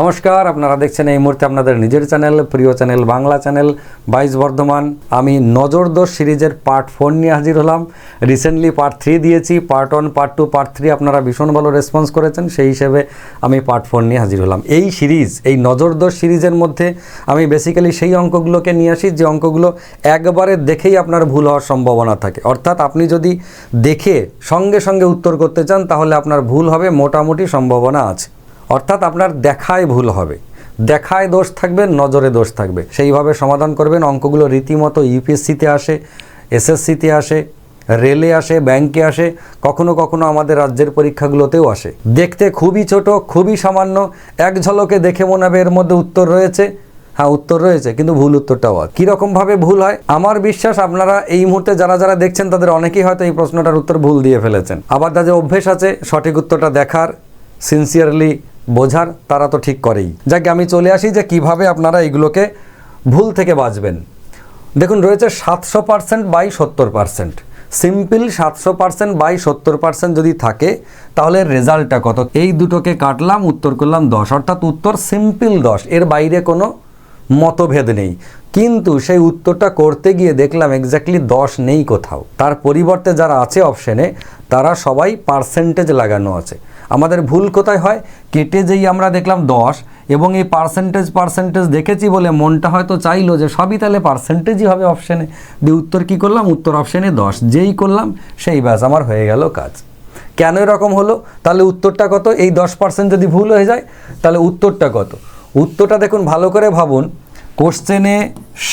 নমস্কার, আপনারা দেখছেন এই মুহূর্তে আপনাদের নিজের চ্যানেল, প্রিয় চ্যানেল, বাংলা চ্যানেল, বাইশ বর্ধমান। আমি নজরদোষ সিরিজের পার্ট ফোর নিয়ে হাজির হলাম। রিসেন্টলি পার্ট থ্রি দিয়েছি। Part one part two part three আপনারা ভীষণ ভালো রেসপন্স করেছেন। সেই হিসেবে আমি পার্ট ফোর নিয়ে হাজির হলাম। এই সিরিজ, এই নজরদোষ সিরিজের মধ্যে আমি বেসিক্যালি সেই অঙ্কগুলোকে নিয়ে আসি, যে অঙ্কগুলো একবারে দেখেই আপনার ভুল হওয়ার সম্ভাবনা থাকে। অর্থাৎ আপনি যদি দেখে সঙ্গে সঙ্গে উত্তর করতে চান, তাহলে আপনার ভুল হবে, মোটামুটি সম্ভাবনা আছে। অর্থাৎ আপনার দেখায় ভুল হবে। দেখায় দোষ থাকবে, নজরে দোষ থাকবে। সেইভাবে সমাধান করবেন। অঙ্কগুলো রীতিমতো ইউপিএসসিতে আসে, এসএসসিতে আসে, রেলে আসে, ব্যাংকে আসে, কখনো কখনো আমাদের রাজ্যের পরীক্ষাগুলোতেও আসে। দেখতে খুবই ছোট, খুবই সামান্য, এক ঝলকে দেখে মনে হবে এর মধ্যে উত্তর রয়েছে। হ্যাঁ উত্তর রয়েছে, কিন্তু ভুল উত্তরটাও আছে। কীরকমভাবে ভুল হয়? আমার বিশ্বাস আপনারা এই মুহূর্তে যারা যারা দেখছেন, তাদের অনেকেই হয়তো এই প্রশ্নটার উত্তর ভুল দিয়ে ফেলেছেন। আবার যাদের অভ্যেস আছে, সঠিক উত্তরটা দেখার সিনসিয়ারলি বোঝার, তারা তো ঠিক করেই। যাকে, আমি চলে আসি যে কীভাবে আপনারা এগুলোকে ভুল থেকে বাঁচবেন। দেখুন, রয়েছে সাতশো পার্সেন্ট বাই সত্তর পার্সেন্ট। সিম্পল সাতশো পার্সেন্ট বাই সত্তর পার্সেন্ট যদি থাকে, তাহলে রেজাল্টটা কত? এই দুটোকে কাটলাম, উত্তর করলাম দশ। অর্থাৎ উত্তর সিম্পল দশ। এর বাইরে কোনো মতভেদ নেই। কিন্তু সেই উত্তরটা করতে গিয়ে দেখলাম এক্স্যাক্টলি দশ নেই কোথাও। তার পরিবর্তে যারা আছে অপশনে, তারা সবাই পার্সেন্টেজ লাগানো আছে। আমাদের ভুল কোথায় হয়? কেটে যেই আমরা দেখলাম দশ, এবং এই পার্সেন্টেজ পার্সেন্টেজ দেখেছি বলে মনটা হয়তো চাইলো যে সবই তাহলে পার্সেন্টেজই হবে অপশানে দিয়ে উত্তর কী করলাম? উত্তর অপশানে দশ। যেই করলাম, সেই ব্যাস, আমার হয়ে গেল কাজ। কেন এরকম হলো? তাহলে উত্তরটা কত? এই দশ পার্সেন্ট যদি ভুল হয়ে যায়, তাহলে উত্তরটা কত? উত্তরটা দেখুন, ভালো করে ভাবুন। কোশ্চেনে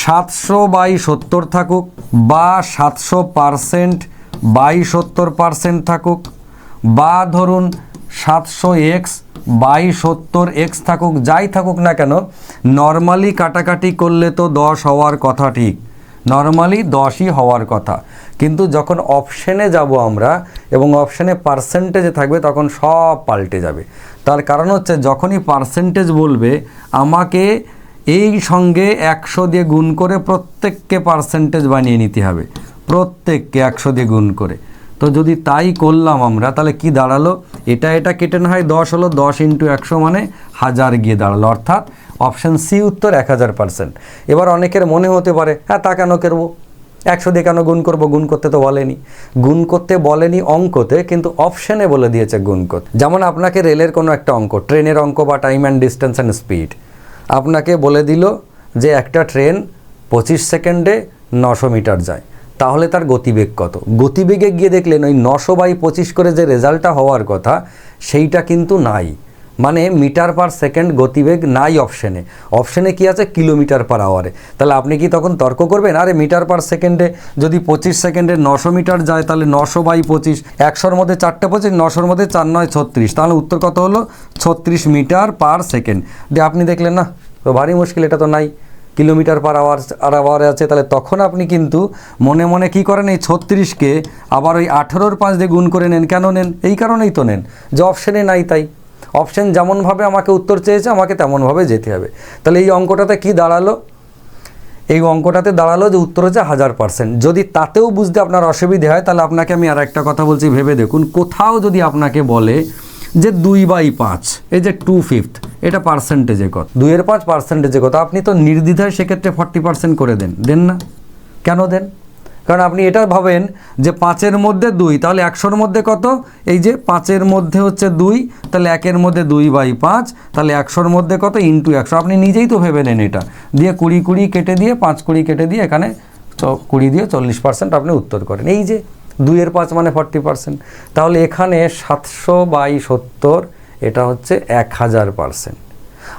সাতশো বাই সত্তর থাকুক বা সাতশো পার্সেন্ট বাই সত্তর পার্সেন্ট থাকুক, বা ধরুন সাতশো এক্স বাই সত্তর এক্স থাকুক, যাই থাকুক না কেন, নর্মালি কাটাকাটি করলে তো দশ হওয়ার কথা ঠিক। নর্মালি দশই হওয়ার কথা। কিন্তু যখন অপশনে যাব আমরা এবং অপশনে পার্সেন্টেজে থাকবে, তখন সব পাল্টে যাবে। তার কারণ হচ্ছে, যখনই পার্সেন্টেজ বলবে, আমাকে এই সঙ্গে একশো দিয়ে গুণ করে প্রত্যেককে পার্সেন্টেজ বানিয়ে নিতে হবে। প্রত্যেককে একশো দিয়ে গুণ করে। তো যদি তাই করলাম আমরা, তাহলে কি দাঁড়াল? এটা এটা কেটে না হয় দশ হলো দশ ইন্টু একশো মানে হাজার গিয়ে দাঁড়াল। অর্থাৎ অপশান সি উত্তর এক হাজার পার্সেন্ট। এবার অনেকের মনে হতে পারে হ্যাঁ তা কেন করব? একশো দিয়ে কেন গুণ করব? গুণ করতে তো বলেনি। গুণ করতে বলেনি অঙ্কতে, কিন্তু অপশানে বলে দিয়েছে গুণ করতে। যেমন আপনাকে রেলের কোনো একটা অঙ্ক, ট্রেনের অঙ্ক বা time and distance and speed, আপনাকে বলে দিল যে একটা ট্রেন পঁচিশ সেকেন্ডে নশো মিটার যায়। তাহলে তার গতিবেগ কত? গতিবেগে গিয়ে দেখলেন ওই নশো বাই পঁচিশ করে যে রেজাল্টটা হওয়ার কথা, সেইটা কিন্তু নাই। মানে মিটার পার সেকেন্ড গতিবেগ নাই অপশনে। অপশনে কি আছে? কিলোমিটার পার আওয়ারে। তাহলে আপনি কি তখন তর্ক করবেন? আরে মিটার পার সেকেন্ডে যদি পঁচিশ সেকেন্ডে নশো মিটার যায়, তাহলে নশো বাই পঁচিশ, একশোর মধ্যে চারটে পঁচিশ, নশোর মধ্যে চার নয়, ছত্রিশ। তাহলে উত্তর কত হলো? ছত্রিশ মিটার পার সেকেন্ড। দিয়ে আপনি দেখলেন, না, তো ভারী মুশকিল, এটা তো নাই। কিলোমিটার পার আওয়ার আর আওয়ারে আছে, তাহলে তখন আপনি কিন্তু মনে মনে কি করেন, এই ছত্রিশকে আবার ওই আঠেরোর পাঁচ দিয়ে গুণ করে নেন। কেন নেন? এই কারণেই তো নেন। যে অপশানে নাই তাই। অপশান যেমনভাবে আমাকে উত্তর চেয়েছে, আমাকে তেমনভাবে যেতে হবে। তাহলে এই অঙ্কটাতে কি দাঁড়াল? এই অঙ্কটাতে দাঁড়াল যে উত্তর হচ্ছে হাজার পার্সেন্ট যদি তাতেও বুঝতে আপনার অসুবিধে হয়, তাহলে আপনাকে আমি আর একটা কথা বলছি, ভেবে দেখুন। কোথাও যদি আপনাকে বলে যে দুই বাই পাঁচ, এই যে টু ফিফথ এটা পার্সেন্টেজে কত দুইয়ের পাঁচ পার্সেন্টেজে কত আপনি তো নির্দ্বিধায় সেক্ষেত্রে ফর্টি পার্সেন্ট করে দেন। দেন না? কেন দেন? কারণ আপনি এটা ভাবেন যে পাঁচের মধ্যে দুই, তাহলে একশোর মধ্যে কত? এই যে পাঁচের মধ্যে হচ্ছে দুই, তাহলে একের মধ্যে দুই বাই পাঁচ, তাহলে একশোর মধ্যে কত? ইন্টু একশো। আপনি নিজেই তো ভেবে নেন এটা। দিয়ে কুড়ি কুড়ি কেটে দিয়ে, পাঁচ কুড়ি কেটে দিয়ে এখানে কুড়ি দিয়ে চল্লিশ পার্সেন্ট আপনি উত্তর করেন। এই যে দুইয়ের পাঁচ মানে ফর্টি পার্সেন্ট। তাহলে এখানে সাতশো বাই সত্তর, এটা হচ্ছে এক হাজার পার্সেন্ট।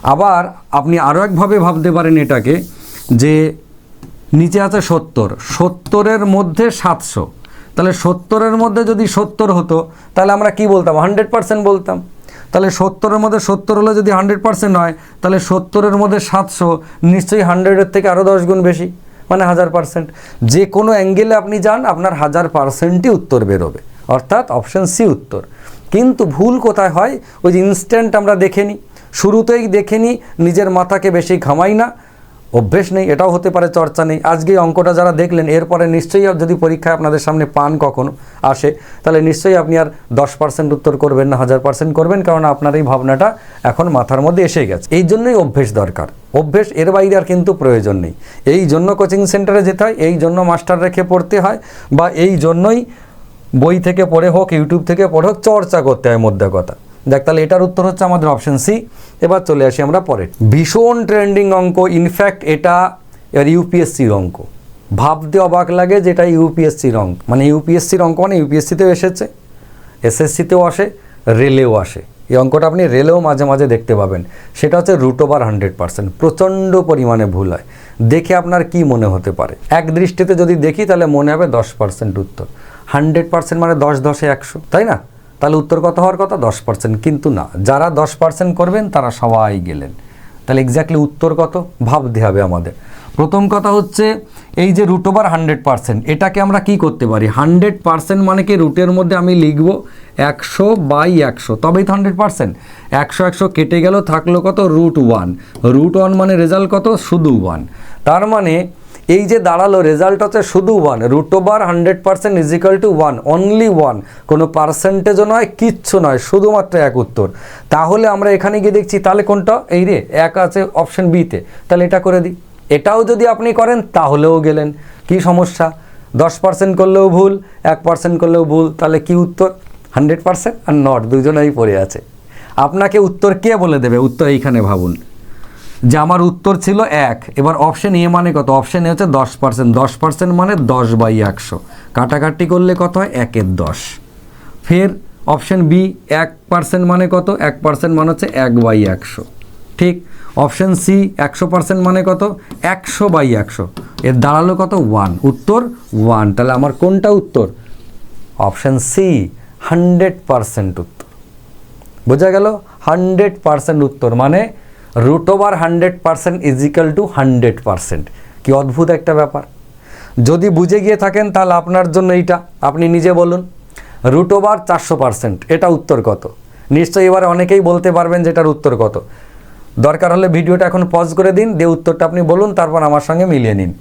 আবার আপনি আরও একভাবে ভাবতে পারেন এটাকে, যে নিচে আছে সত্তর, সত্তরের মধ্যে সাতশো। তাহলে সত্তরের মধ্যে যদি সত্তর হতো, তাহলে আমরা কি বলতাম? হান্ড্রেড পার্সেন্ট বলতাম। তাহলে সত্তরের মধ্যে সত্তর হলে যদি হান্ড্রেড পার্সেন্ট হয়, তাহলে সত্তরের মধ্যে সাতশো, নিশ্চয়ই হান্ড্রেডের থেকে আরও দশ গুণ বেশি। মানে হাজার পার্সেন্ট যে কোনো অ্যাঙ্গেলে আপনি যান, আপনার হাজার পার্সেন্টই উত্তর বেরোবে। অর্থাৎ অপশান সি উত্তর। কিন্তু ভুল কোথায় হয়? ওই যে ইনস্ট্যান্ট আমরা দেখে নিই। শুরুতেই দেখে নিই, নিজের মাথাকে বেশি ঘামাই না। অভ্যেস নেই, এটাও হতে পারে চর্চা নেই। আজকে অঙ্কটা যারা দেখলেন, এরপরে নিশ্চয়ই আর যদি পরীক্ষায় আপনাদের সামনে পান কখনো আসে, তাহলে নিশ্চয়ই আপনি আর দশ পার্সেন্ট উত্তর করবেন না, হাজার পার্সেন্ট করবেন, কারণ আপনার এই ভাবনাটা এখন মাথার মধ্যে এসে গেছে। এই জন্যই অভ্যেস দরকার। অভ্যেস এর বাইরে আর কিন্তু প্রয়োজন নেই। এই জন্য কোচিং সেন্টারে যেতে হয়, এই জন্য মাস্টার রেখে পড়তে হয়, বা এই জন্যই বই থেকে পড়ে হোক ইউটিউব থেকে পড়ে হোক, চর্চা করতে হয় মধ্যে কথা। দেখ, তাহলে এটার উত্তর হচ্ছে আমাদের অপশন সি এবার চলে আসি আমরা পরে ভীষণ ট্রেন্ডিং অঙ্ক ইনফ্যাক্ট এটা এর ইউপিএসসির অঙ্ক। ভাবতে অবাক লাগে যে এটা ইউপিএসসির অঙ্ক। মানে ইউপিএসসির অঙ্ক মানে ইউপিএসসিতেও এসেছে এসএসসিতেও আসে, রেলেও আসে। এই অঙ্কটা আপনি রেলেও মাঝে মাঝে দেখতে পাবেন। সেটা হচ্ছে রুট ওভার হান্ড্রেড পার্সেন্ট প্রচণ্ড পরিমাণে ভুল হয়। দেখে আপনার কি মনে হতে পারে? এক দৃষ্টিতে যদি দেখি তাহলে মনে হবে দশ পার্সেন্ট উত্তর। হান্ড্রেড পার্সেন্ট মানে দশ দশে একশো, তাই না? তাহলে উত্তর কত হওয়ার কথা? দশ পার্সেন্ট কিন্তু না, যারা দশ পার্সেন্ট করবেন, তারা সবাই গেলেন। তাহলে এক্স্যাক্টলি উত্তর কত? ভাবতে হবে আমাদের। প্রথম কথা হচ্ছে, এই যে রুট ওভার হান্ড্রেড পার্সেন্ট এটাকে আমরা কি করতে পারি? হান্ড্রেড পার্সেন্ট মানে কি? রুটের মধ্যে আমি লিখব একশো বাই একশো। তবেই তো হান্ড্রেড পার্সেন্ট একশো একশো কেটে গেল, থাকল কত? রুট ওয়ান রুট ওয়ান মানে রেজাল্ট কত? শুধু ওয়ান তার মানে এই যে দাঁড়াল রেজাল্ট হচ্ছে শুধু one root over hundred percent equal to one only one কোনো পার্সেন্টেজও নয়, কিচ্ছু নয়, শুধুমাত্র এক উত্তর। তাহলে আমরা এখানে গিয়ে দেখছি, তাহলে কোনটা? এই রে এক আছে অপশন বিতে তাহলে এটা করে দিই। এটাও যদি আপনি করেন, তাহলেও গেলেন। কি সমস্যা? দশ পার্সেন্ট করলেও ভুল, এক পার্সেন্ট করলেও ভুল, তাহলে কি উত্তর? হান্ড্রেড পার্সেন্ট আর নট দুজনেই পড়ে আছে। আপনাকে উত্তর কে বলে দেবে? উত্তর এইখানে ভাবুন। যে আমার উত্তর ছিল এক। এবার অপশন এ মানে কত? অপশন এ হচ্ছে দশ পার্সেন্ট দশ পার্সেন্ট মানে দশ বাই একশো। কাটাকাটি করলে কত হয়? একের দশ। ফের অপশন বি এক পার্সেন্ট মানে কত? এক পার্সেন্ট মানে হচ্ছে এক বাই একশো। ঠিক? অপশন সি একশো পার্সেন্ট মানে কত? একশো বাই একশো। এর দাঁড়াল কত? ওয়ান উত্তর ওয়ান তাহলে আমার কোনটা উত্তর? অপশন সি হান্ড্রেড পার্সেন্ট উত্তর। বোঝা গেল? হান্ড্রেড পার্সেন্ট উত্তর মানে root over hundred percent equal to hundred percent কি অদ্ভুত একটা ব্যাপার। যদি বুঝে গিয়ে থাকেন, তাহলে আপনার জন্য এইটা। আপনি নিজে বলুন রুট ওভার চারশো পার্সেন্ট এটা উত্তর কত? নিশ্চয়ই এবারে অনেকেই বলতে পারবেন যে এটার উত্তর কত। দরকার হলে ভিডিওটা এখন পজ করে দিন, দিয়ে উত্তরটা আপনি বলুন, তারপর আমার সঙ্গে মিলিয়ে নিন।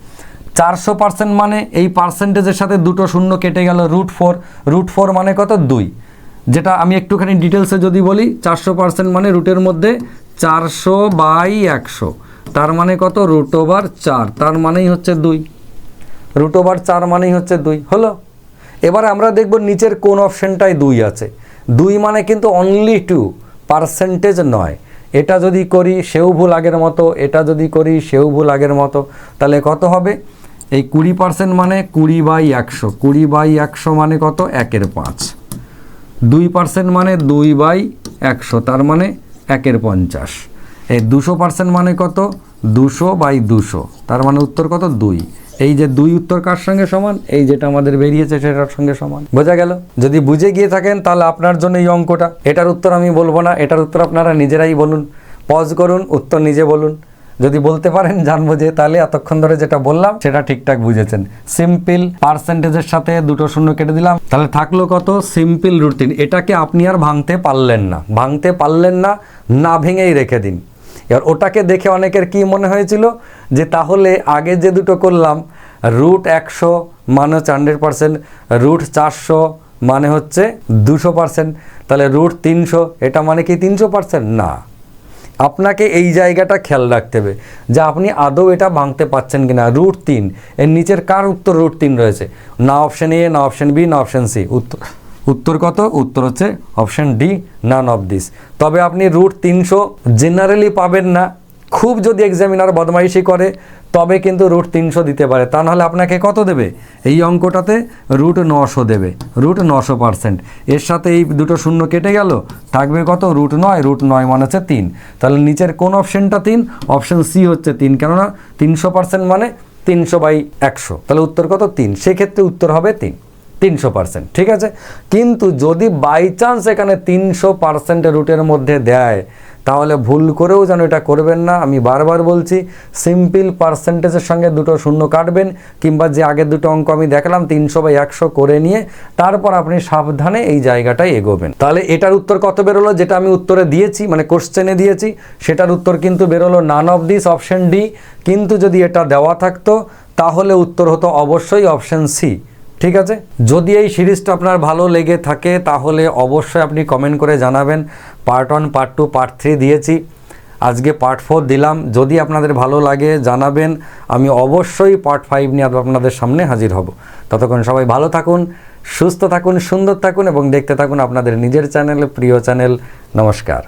চারশো পার্সেন্ট মানে এই পার্সেন্টেজের সাথে দুটো শূন্য কেটে গেল রুট ফোর রুট ফোর মানে কত? দুই। যেটা আমি একটুখানি ডিটেলসে যদি বলি, চারশো পার্সেন্ট মানে রুটের মধ্যে চারশো বাই একশো। তার মানে কত? রুট ওভার চার। তার মানেই হচ্ছে দুই। রুট ওভার চার মানেই হচ্ছে দুই। হলো? এবার আমরা দেখব নিচের কোন অপশনটায় দুই আছে। দুই মানে কিন্তু অনলি টু পার্সেন্টেজ নয়। এটা যদি করি, সেও ভুল আগের মতো। এটা যদি করি, সেও ভুল আগের মতো। তাহলে কত হবে? এই কুড়ি পার্সেন্ট মানে কুড়ি বাই একশো। কুড়ি বাই একশো মানে কত? একের পাঁচ। দুই পার্সেন্ট মানে দুই বাই একশো। তার মানে একের পঞ্চাশ। এই দুশো পার্সেন্ট মানে কত? দুশো বাই দুশো। তার মানে উত্তর কত? দুই। এই যে দুই উত্তর কার সঙ্গে সমান? এই যেটা আমাদের বেরিয়েছে সেটার সঙ্গে সমান। বোঝা গেল? যদি বুঝে গিয়ে থাকেন, তাহলে আপনার জন্য এই অঙ্কটা। এটার উত্তর আমি বলব না। এটার উত্তর আপনারা নিজেরাই বলুন। পজ করুন, উত্তর নিজে বলুন। যদি বলতে পারেন জানব যে তাহলে এতক্ষণ ধরে যেটা বললাম, সেটা ঠিকঠাক বুঝেছেন। সিম্পল পার্সেন্টেজের সাথে দুটো শূন্য কেটে দিলাম। তাহলে থাকল কত? Simple routine. এটাকে আপনি আর ভাঙতে পারলেন না। ভাঙতে পারলেন না না ভেঙেই রেখে দিন। এবার ওটাকে দেখে অনেকের কি মনে হয়েছিল? যে তাহলে আগে যে দুটো করলাম রুট একশো মানে হচ্ছে হান্ড্রেড পার্সেন্ট রুট চারশো মানে হচ্ছে দুশো পার্সেন্ট তাহলে রুট তিনশো, এটা মানে কি তিনশো পার্সেন্ট না। আপনাকে এই জায়গাটা খেয়াল রাখতে হবে যে আপনি আদৌ এটা ভাঙতে পাচ্ছেন কিনা। রুট তিন। এর নিচের কার উত্তর রুট তিন রয়েছে? না অপশান এ না অপশান বি না অপশন সি উত্তর উত্তর কত? উত্তর হচ্ছে option D none of this তবে আপনি রুট তিনশো জেনারেলি পাবেন না। খুব যদি এক্সামিনার বদমাইশি করে, তবে কিন্তু রুট তিনশো দিতে পারে। তা নাহলে আপনাকে কত দেবে? এই অঙ্কটাতে রুট নশো দেবে। রুট নশো পার্সেন্ট এর সাথে এই দুটো শূন্য কেটে গেল। থাকবে কত? রুট নয়। রুট নয় মানে হচ্ছে তিন। তাহলে নিচের কোন অপশনটা তিন? অপশন সি হচ্ছে তিন। কেননা তিনশো পার্সেন্ট মানে তিনশো বাই একশো। তাহলে উত্তর কত? তিন। সেক্ষেত্রে উত্তর হবে তিন। তিনশো পার্সেন্ট ঠিক আছে? কিন্তু যদি বাই চান্স এখানে তিনশো পার্সেন্টের রুটের মধ্যে দেয় তাহলে ভুল করেও যেন এটা করবেন না। আমি বারবার বলছি সিম্পল পার্সেন্টেজের সঙ্গে দুটো শূন্য কাটবেন, কিংবা যে আগের দুটো অঙ্ক আমি দেখালাম, তিনশো বা একশো করে নিয়ে তারপর আপনি সাবধানে এই জায়গাটায় এগোবেন। তাহলে এটার উত্তর কত বেরোলো? যেটা আমি উত্তরে দিয়েছি মানে কোশ্চেনে দিয়েছি, সেটার উত্তর কিন্তু বেরোলো none of this option D কিন্তু যদি এটা দেওয়া থাকতো, তাহলে উত্তর হতো অবশ্যই অপশন সি ঠিক আছে? যদি এই সিরিজটা আপনার ভালো লেগে থাকে, তাহলে অবশ্যই আপনি কমেন্ট করে জানাবেন। Part one part two part three দিয়েছি। আজকে পার্ট ফোর দিলাম। যদি আপনাদের ভালো লাগে, জানাবেন। আমি অবশ্যই পার্ট ফাইভ নিয়ে আপনাদের সামনে হাজির হব। ততক্ষণ সবাই ভালো থাকুন, সুস্থ থাকুন, সুন্দর থাকুন এবং দেখতে থাকুন আপনাদের নিজের চ্যানেল প্রিয় চ্যানেল নমস্কার।